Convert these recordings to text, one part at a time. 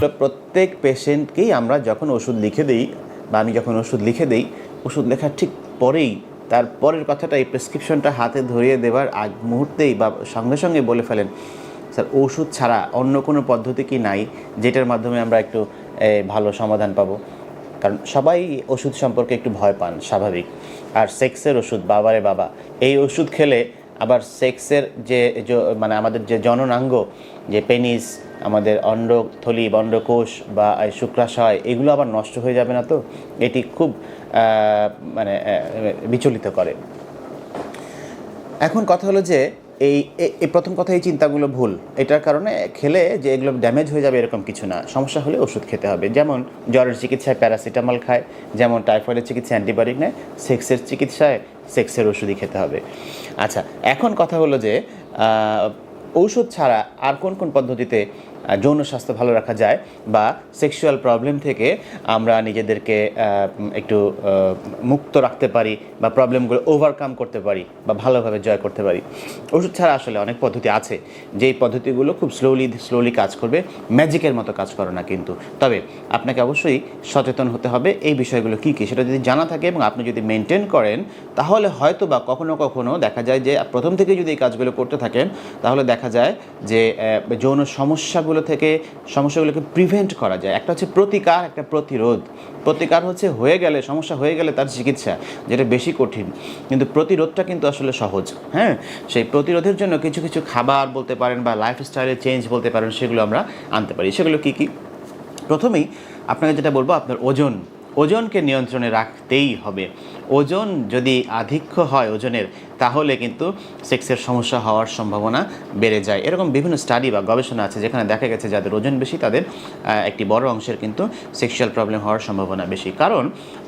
প্রত্যেক পেশেন্টকেই আমরা যখন ওষুধ লিখে দিই বা আমি যখন ওষুধ লিখে দিই, ওষুধ লেখার ঠিক পরেই তার পরের কথাটা এই প্রেসক্রিপশনটা হাতে ধরিয়ে দেওয়ার আগ মুহূর্তেই বা সঙ্গে সঙ্গে বলে ফেলেন, স্যার, ওষুধ ছাড়া অন্য কোনো পদ্ধতি কি নাই যেটার মাধ্যমে আমরা একটু ভালো সমাধান পাবো? কারণ সবাই ওষুধ সম্পর্কে একটু ভয় পান, স্বাভাবিক। আর সেক্সের ওষুধ, বাবারে বাবা, এই ওষুধ খেলে আবার সেক্সের যে মানে আমাদের যে জননাঙ্গ, যে পেনিস আমাদের অন্ডথলি বন্ডকোষ বা শুক্রাশয়, এগুলো আবার নষ্ট হয়ে যাবে না তো? এটি খুব মানে বিচলিত করে। এখন কথা হলো যে, এই এই প্রথম কথা, এই চিন্তাগুলো ভুল। এটার কারণে খেলে যে এগুলো ড্যামেজ হয়ে যাবে এরকম কিছু না। সমস্যা হলে ওষুধ খেতে হবে। যেমন জ্বরের চিকিৎসায় প্যারাসিটামল খায়, যেমন টাইফয়েডের চিকিৎসায় অ্যান্টিবায়োটিক নেয় সেক্সের চিকিৎসায় সেক্সের ওষুধই খেতে হবে। আচ্ছা এখন কথা হলো যে ঔষধ ছাড়া আর কোন কোন পদ্ধতিতে যৌন স্বাস্থ্য ভালো রাখা যায় বা সেক্সুয়াল প্রবলেম থেকে আমরা নিজেদেরকে একটু মুক্ত রাখতে পারি বা প্রবলেমগুলো ওভারকাম করতে পারি বা ভালোভাবে জয় করতে পারি। ওষুধ ছাড়া আসলে অনেক পদ্ধতি আছে। যেই পদ্ধতিগুলো খুব স্লোলি স্লোলি কাজ করবে ম্যাজিকের মতো কাজ করে না কিন্তু। তবে আপনাকে অবশ্যই সচেতন হতে হবে এই বিষয়গুলো কী কী, সেটা যদি জানা থাকে এবং আপনি যদি মেনটেন করেন, তাহলে হয়তো বা কখনো কখনো দেখা যায় যে প্রথম থেকে যদি এই কাজগুলো করতে থাকেন, তাহলে দেখা যায় যে যৌন সমস্যাগুলো থেকে সমস্যাগুলোকে প্রিভেন্ট করা যায়। একটা হচ্ছে প্রতিকার, একটা প্রতিরোধ। প্রতিকার হচ্ছে হয়ে গেলে, সমস্যা হয়ে গেলে তার চিকিৎসা, যেটা বেশি কঠিন। কিন্তু প্রতিরোধটা কিন্তু আসলে সহজ হ্যাঁ? সেই প্রতিরোধের জন্য কিছু কিছু খাবার বলতে পারেন বা লাইফস্টাইলে চেঞ্জ বলতে পারেন, সেগুলো আমরা আনতে পারি। সেগুলো কী কী? প্রথমেই আপনাকে যেটা বলব, আপনার ওজন। ওজনকে নিয়ন্ত্রণে রাখতেই হবে। ওজন যদি আধিক্য হয় ওজনের, তাহলে কিন্তু সেক্সের সমস্যা হওয়ার সম্ভাবনা বেড়ে যায়। এরকম বিভিন্ন স্টাডি বা গবেষণা আছে যেখানে দেখা গেছে যাদের ওজন বেশি, তাদের একটি বড় অংশের কিন্তু সেক্সুয়াল প্রবলেম হওয়ার সম্ভাবনা বেশি। কারণ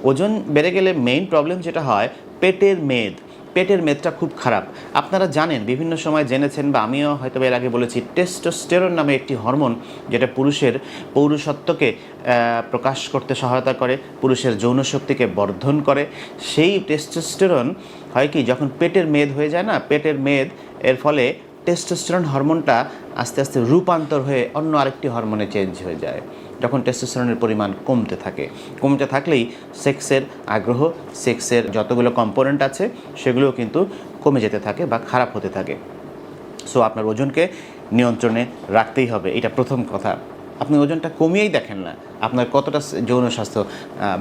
ওজন বেড়ে গেলে মেইন প্রবলেম যেটা হয়, পেটের মেদ। পেটের মেদটা খুব খারাপ। আপনারা জানেন, বিভিন্ন সময় জেনেছেন বা আমিও হয়তো এর আগে বলেছি, টেস্টোস্টেরন নামে একটি হরমোন যেটা পুরুষের পৌরুষত্বকে প্রকাশ করতে সহায়তা করে, পুরুষের যৌন শক্তিকে বর্ধন করে। সেই টেস্টোস্টেরন হয় কি, যখন পেটের মেদ হয়ে যায় না, পেটের মেদ এর ফলে টেস্টোস্টেরন হরমোনটা আস্তে আস্তে রূপান্তর হয়ে অন্য আরেকটি হরমোনে চেঞ্জ হয়ে যায়। যখন টেস্টোস্টেরনের পরিমাণ কমতে থাকে, কমতে থাকলেই সেক্সের আগ্রহ সেক্সের যতগুলো কম্পোনেন্ট আছে, সেগুলোও কিন্তু কমে যেতে থাকে বা খারাপ হতে থাকে। সো আপনার ওজনকে নিয়ন্ত্রণে রাখতেই হবে, এটা প্রথম কথা। আপনি ওজনটা কমিয়েই দেখেন না, আপনার কতটা যৌন স্বাস্থ্য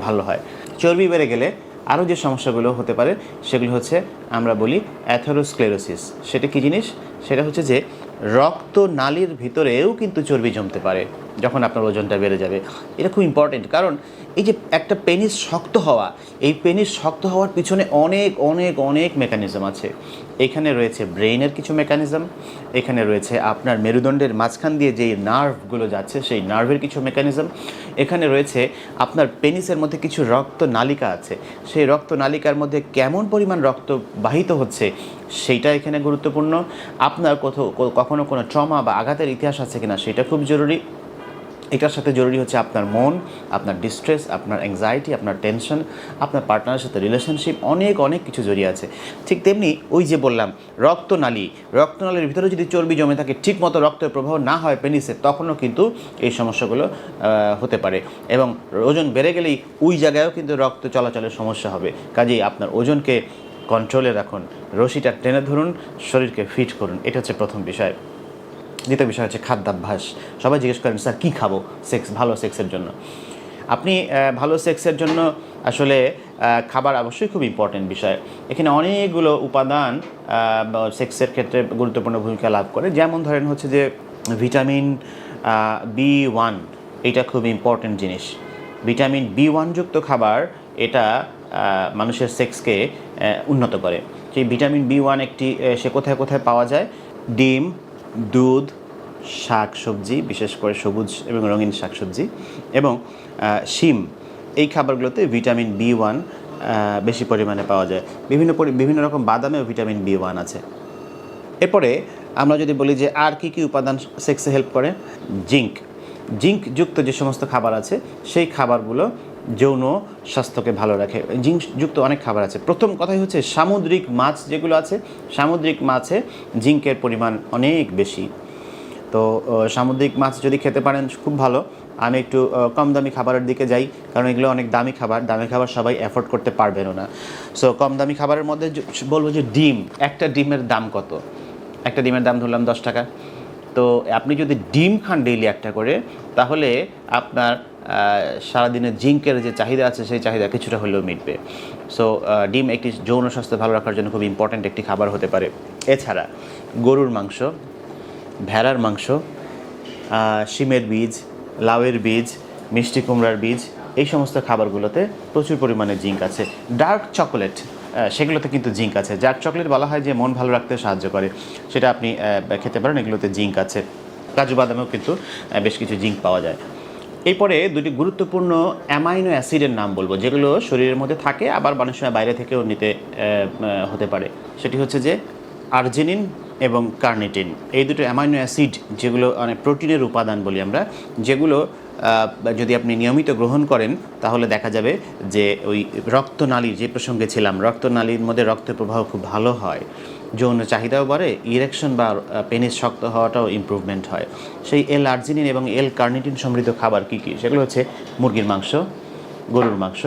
ভালো হয়। চর্বি বেড়ে গেলে আরও যে সমস্যাগুলো হতে পারে, সেগুলো হচ্ছে আমরা বলি অ্যাথেরোস্ক্লেরোসিস সেটা কী জিনিস? সেটা হচ্ছে যে রক্ত নালীর ভিতরেও কিন্তু চর্বি জমতে পারে যখন আপনার ওজনটা বেড়ে যাবে। এটা খুব ইম্পর্টেন্ট কারণ এই যে একটা পেনিস শক্ত হওয়া, এই পেনিস শক্ত হওয়ার পিছনে অনেক অনেক অনেক মেকানিজম আছে। এখানে রয়েছে ব্রেইনের কিছু মেকানিজম এখানে রয়েছে আপনার মেরুদণ্ডের মাঝখান দিয়ে যেই নার্ভগুলো যাচ্ছে সেই নার্ভের কিছু মেকানিজম এখানে রয়েছে আপনার পেনিসের মধ্যে কিছু রক্ত নালিকা আছে। সেই রক্ত নালিকার মধ্যে কেমন পরিমাণ রক্ত বাহিত হচ্ছে সেইটা এখানে গুরুত্বপূর্ণ। আপনার কোথাও কখনো কোনো ট্রমা বা আঘাতের ইতিহাস আছে কিনা সেটা খুব জরুরি। এটার সাথে জরুরি হচ্ছে আপনার মন, আপনার ডিস্ট্রেস আপনার অ্যাংজাইটি আপনার টেনশন আপনার পার্টনারের সাথে রিলেশনশিপ অনেক অনেক কিছু জড়িয়ে আছে। ঠিক তেমনি ওই যে বললাম, রক্তনালী। রক্তনালীর ভিতরে যদি চর্বি জমে থাকে ঠিক মতো রক্তের প্রবাহ না হয় পেনিসে তখনও কিন্তু এই সমস্যাগুলো হতে পারে। এবং ওজন বেড়ে গেলেই ওই জায়গায়ও কিন্তু রক্ত চলাচলের সমস্যা হবে। কাজেই আপনার ওজনকে কন্ট্রোলে রাখুন। রশিটা টেনে ধরুন, শরীরকে ফিট করুন। এটা হচ্ছে প্রথম বিষয়। দ্বিতীয় বিষয় হচ্ছে খাদ্যাভ্যাস। সবাই জিজ্ঞেস করেন, স্যার, কী খাব? সেক্স ভালো সেক্সের জন্য। আপনি ভালো সেক্সের জন্য আসলে খাবার অবশ্যই খুব ইম্পর্টেন্ট বিষয়। এখানে অনেকগুলো উপাদান সেক্সের ক্ষেত্রে গুরুত্বপূর্ণ ভূমিকা লাভ করে। যেমন ধরেন হচ্ছে যে ভিটামিন বি ওয়ান এটা খুব ইম্পর্টেন্ট জিনিস। ভিটামিন বি ওয়ানযুক্ত খাবার, এটা মানুষের সেক্সকে উন্নত করে। সেই ভিটামিন বি ওয়ান একটি সে কোথায় কোথায় পাওয়া যায়? ডিম, দুধ, শাক সবজি, বিশেষ করে সবুজ এবং রঙিন শাকসবজি এবং শিম। এই খাবারগুলোতে ভিটামিন বি ওয়ান বেশি পরিমাণে পাওয়া যায়। বিভিন্ন বিভিন্ন রকম বাদামেও ভিটামিন বি ওয়ান আছে। এরপরে আমরা যদি বলি যে আর কি কি উপাদান সেক্সে হেল্প করে? জিঙ্ক। জিঙ্ক যুক্ত যে সমস্ত খাবার আছে, সেই খাবারগুলো যৌন স্বাস্থ্যকে ভালো রাখে। জিঙ্ক যুক্ত অনেক খাবার আছে। প্রথম কথাই হচ্ছে সামুদ্রিক মাছ যেগুলো আছে, সামুদ্রিক মাছে জিঙ্কের পরিমাণ অনেক বেশি। তো সামুদ্রিক মাছ যদি খেতে পারেন, খুব ভালো। আমি একটু কম দামি খাবারের দিকে যাই, কারণ এগুলো অনেক দামি খাবার। দামি খাবার সবাই অ্যাফোর্ড করতে পারবেনও না। সো, কম দামি খাবারের মধ্যে বলব যে ডিম, একটা ডিমের দাম কত? একটা ডিমের দাম ধরলাম দশ টাকা। তো, আপনি যদি ডিম খান ডেইলি একটা করে, তাহলে আপনার আহ, সারাদিনের জিঙ্কের যে চাহিদা আছে সেই চাহিদা কিছুটা হলেও মিটবে। সো ডিম একটি যৌন স্বাস্থ্য ভালো রাখার জন্য খুব ইম্পর্ট্যান্ট একটি খাবার হতে পারে। এছাড়া গরুর মাংস ভেড়ার মাংস শিমের বীজ লাউয়ের বীজ মিষ্টি কুমড়ার বীজ এই সমস্ত খাবারগুলোতে প্রচুর পরিমাণে জিঙ্ক আছে। ডার্ক চকোলেট সেগুলোতে কিন্তু জিঙ্ক আছে। ডার্ক চকলেট বলা হয় যে মন ভালো রাখতে সাহায্য করে। সেটা আপনি খেতে পারেন এগুলোতে জিঙ্ক আছে। কাজু বাদামেও কিন্তু বেশ কিছু জিঙ্ক পাওয়া যায়। এরপরে দুটি গুরুত্বপূর্ণ অ্যামাইনো অ্যাসিডের নাম বলব, যেগুলো শরীরের মধ্যে থাকে, আবার মানুষ সময় বাইরে থেকেও নিতে হতে পারে। সেটি হচ্ছে যে আর্জেনিন এবং কার্নিটিন। এই দুটো অ্যামাইনো অ্যাসিড যেগুলো মানে প্রোটিনের উপাদান বলি আমরা, যেগুলো যদি আপনি নিয়মিত গ্রহণ করেন, তাহলে দেখা যাবে যে ওই রক্তনালীর, যে প্রসঙ্গে ছিলাম, রক্তনালীর মধ্যে রক্ত প্রবাহ খুব ভালো হয়। যৌন চাহিদাও বাড়ে ইরেকশন বা পেনিস শক্ত হওয়াটাও ইমপ্রুভমেন্ট হয়। সেই এল আর্জিনিন এবং এল কার্নিটিন সমৃদ্ধ খাবার কী কী? সেগুলো হচ্ছে মুরগির মাংস, গরুর মাংস,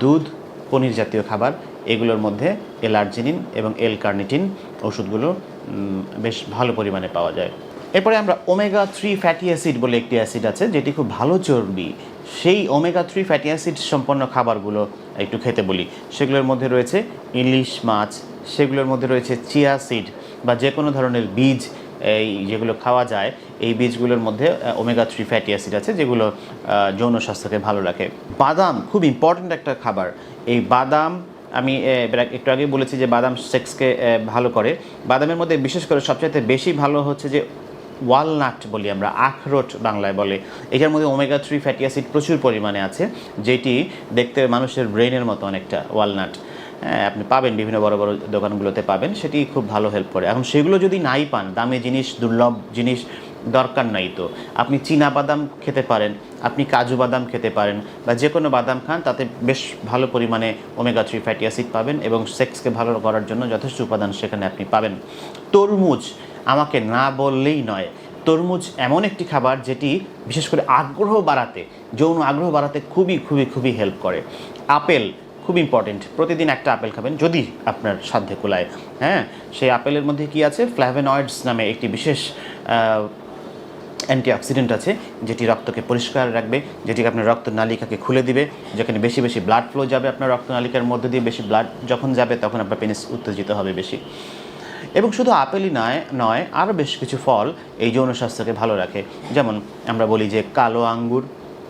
দুধ, পনির জাতীয় খাবার। এগুলোর মধ্যে এল আর্জিনিন এবং এল কার্নিটিন ওষুধগুলো বেশ ভালো পরিমাণে পাওয়া যায়। এরপরে আমরা ওমেগা থ্রি ফ্যাটি অ্যাসিড বলে একটি অ্যাসিড আছে, যেটি খুব ভালো চর্বি। সেই ওমেগা থ্রি ফ্যাটি অ্যাসিড সম্পন্ন খাবারগুলো একটু খেতে বলি। সেগুলোর মধ্যে রয়েছে ইলিশ মাছ সেগুলোর মধ্যে রয়েছে চিয়া সিড বা যে কোনো ধরনের বীজ, এই যেগুলো খাওয়া যায়, এই বীজগুলোর মধ্যে ওমেগা থ্রি ফ্যাটি অ্যাসিড আছে, যেগুলো যৌন স্বাস্থ্যকে ভালো রাখে। বাদাম, খুব ইম্পর্ট্যান্ট একটা খাবার। এই বাদাম, আমি একটু আগে বলেছি যে বাদাম সেক্সকে ভালো করে। বাদামের মধ্যে বিশেষ করে সবচাইতে বেশি ভালো হচ্ছে যে ওয়ালনাট বলি আমরা, আখরোট বাংলায় বলে। এটার মধ্যে ওমেগা থ্রি ফ্যাটি অ্যাসিড প্রচুর পরিমাণে আছে, যেটি দেখতে মানুষের ব্রেনের মতো অনেকটা ওয়ালনাট আপনি পাবেন, বিভিন্ন বড় বড় দোকানগুলোতে পাবেন, সেটি খুব ভালো হেল্প করে। এখন সেগুলো যদি নাই পান, দামি জিনিস, দুর্লভ জিনিস দরকার নাই তো। আপনি চীনা বাদাম খেতে পারেন, আপনি কাজু বাদাম খেতে পারেন, বা যে কোনো বাদাম খান, তাতে বেশ ভালো পরিমাণে ওমেগা থ্রি ফ্যাটি অ্যাসিড পাবেন এবং সেক্সকে ভালো করার জন্য যথেষ্ট উপাদান সেখানে আপনি পাবেন। তরমুজ, আমাকে না বললেই নয়, তরমুজ এমন একটি খাবার যেটি বিশেষ করে আগ্রহ বাড়াতে, যৌন আগ্রহ বাড়াতে খুবই খুবই খুবই হেল্প করে। আপেল খুব ইম্পর্টেন্ট প্রতিদিন একটা আপেল খাবেন, যদি আপনার সাধ্যে কুলায়। হ্যাঁ সেই আপেলের মধ্যে কি আছে? ফ্ল্যাভেনয়েডস নামে একটি বিশেষ অ্যান্টিঅক্সিডেন্ট আছে, যেটি রক্তকে পরিষ্কার রাখবে যেটি আপনার রক্ত নালিকাকে খুলে দিবে, যেখানে বেশি বেশি ব্লাড ফ্লো যাবে আপনার রক্ত নালিকার মধ্যে দিয়ে, বেশি ব্লাড যখন যাবে, তখন আপনার পেনিস উত্তেজিত হবে বেশি। এবং শুধু আপেলই নয় নয় আরও বেশ কিছু ফল এই যৌন স্বাস্থ্যকে ভালো রাখে। যেমন আমরা বলি যে কালো আঙ্গুর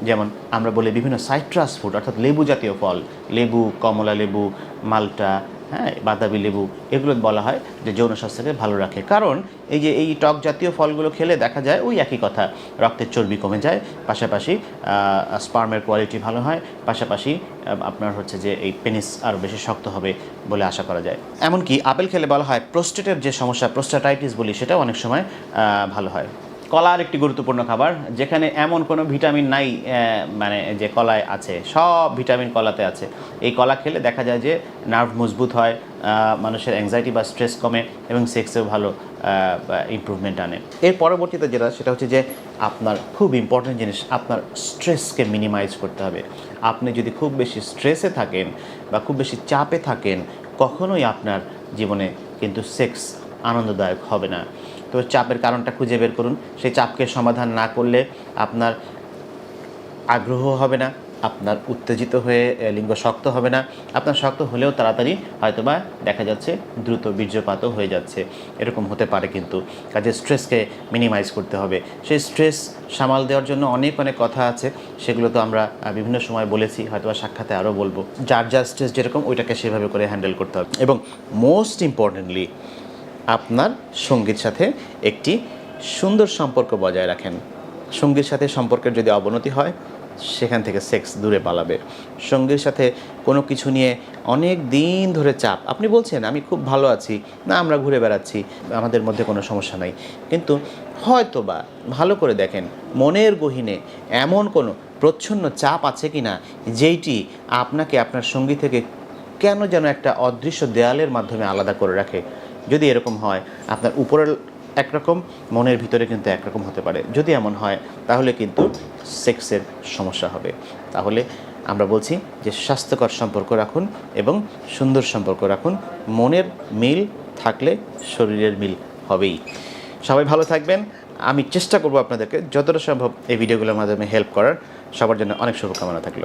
যেমন আমরা বলি বিভিন্ন সাইট্রাস ফুড, অর্থাৎ লেবু জাতীয় ফল, লেবু, কমলা লেবু, মালটা হ্যাঁ বাতাবি লেবু, এগুলো বলা হয় যে যৌন স্বাস্থ্যকে ভালো রাখে। কারণ এই যে এই টক জাতীয় ফলগুলো খেলে দেখা যায় ওই একই কথা, রক্তের চর্বি কমে যায়, পাশাপাশি স্পার্মের কোয়ালিটি ভালো হয়, পাশাপাশি আপনার হচ্ছে যে এই পেনিস আরও বেশি শক্ত হবে বলে আশা করা যায়। এমনকি আপেল খেলে বলা হয় প্রোস্টেটের যে সমস্যা প্রোস্টাটাইটিস বলি, সেটাও অনেক সময় ভালো হয়। কলার একটি গুরুত্বপূর্ণ খাবার, যেখানে এমন কোনো ভিটামিন নাই মানে যে কলায় আছে, সব ভিটামিন কলাতে আছে। এই কলা খেলে দেখা যায় যে নার্ভ মজবুত হয় মানুষের অ্যাংজাইটি বা স্ট্রেস কমে এবং সেক্সেও ভালো ইমপ্রুভমেন্ট আনে। এর পরবর্তীতে যেটা, সেটা হচ্ছে যে আপনার খুব ইম্পর্টেন্ট জিনিস, আপনার স্ট্রেসকে মিনিমাইজ করতে হবে। আপনি যদি খুব বেশি স্ট্রেসে থাকেন বা খুব বেশি চাপে থাকেন, কখনোই আপনার জীবনে কিন্তু সেক্স আনন্দদায়ক হবে না। তো চাপের কারণটা খুঁজে বের করুন। সেই চাপকে সমাধান না করলে আপনার আগ্রহ হবে না, আপনার উত্তেজিত হয়ে লিঙ্গ শক্ত হবে না। আপনার শক্ত হলেও তাড়াতাড়ি হয়তোবা দেখা যাচ্ছে দ্রুত বীর্যপাতও হয়ে যাচ্ছে। এরকম হতে পারে কিন্তু। কাজে স্ট্রেসকে মিনিমাইজ করতে হবে। সেই স্ট্রেস সামাল দেওয়ার জন্য অনেক অনেক কথা আছে। সেগুলো তো আমরা বিভিন্ন সময় বলেছি, হয়তোবা সাক্ষাতে আরও বলব। যার যার স্ট্রেস যেরকম, ওইটাকে সেভাবে করে হ্যান্ডেল করতে হবে। এবং মোস্ট ইম্পর্টেন্টলি আপনার সঙ্গীর সাথে একটি সুন্দর সম্পর্ক বজায় রাখেন। সঙ্গীর সাথে সম্পর্কের যদি অবনতি হয়, সেখান থেকে সেক্স দূরে পালাবে। সঙ্গীর সাথে কোনো কিছু নিয়ে অনেক দিন ধরে চাপ। আপনি বলছেন, আমি খুব ভালো আছি। না, আমরা ঘুরে বেড়াচ্ছি। আমাদের মধ্যে কোনো সমস্যা নাই। কিন্তু হয়তো বা ভালো করে দেখেন, মনের গহীনে এমন কোনো প্রচ্ছন্ন চাপ আছে কি না যেইটি আপনাকে আপনার সঙ্গী থেকে কেন যেন একটা অদৃশ্য দেয়ালের মাধ্যমে আলাদা করে রাখে। যদি এরকম হয়, আপনার উপরের একরকম, মনের ভিতরে কিন্তু একরকম হতে পারে। যদি এমন হয়, তাহলে কিন্তু সেক্সের সমস্যা হবে। তাহলে আমরা বলছি যে স্বাস্থ্যকর সম্পর্ক রাখুন এবং সুন্দর সম্পর্ক রাখুন। মনের মিল থাকলে শরীরের মিল হবেই। সবাই ভালো থাকবেন। আমি চেষ্টা করব আপনাদেরকে যতটা সম্ভব এই ভিডিওগুলোর মাধ্যমে হেল্প করার। সবার জন্য অনেক শুভকামনা থাকল।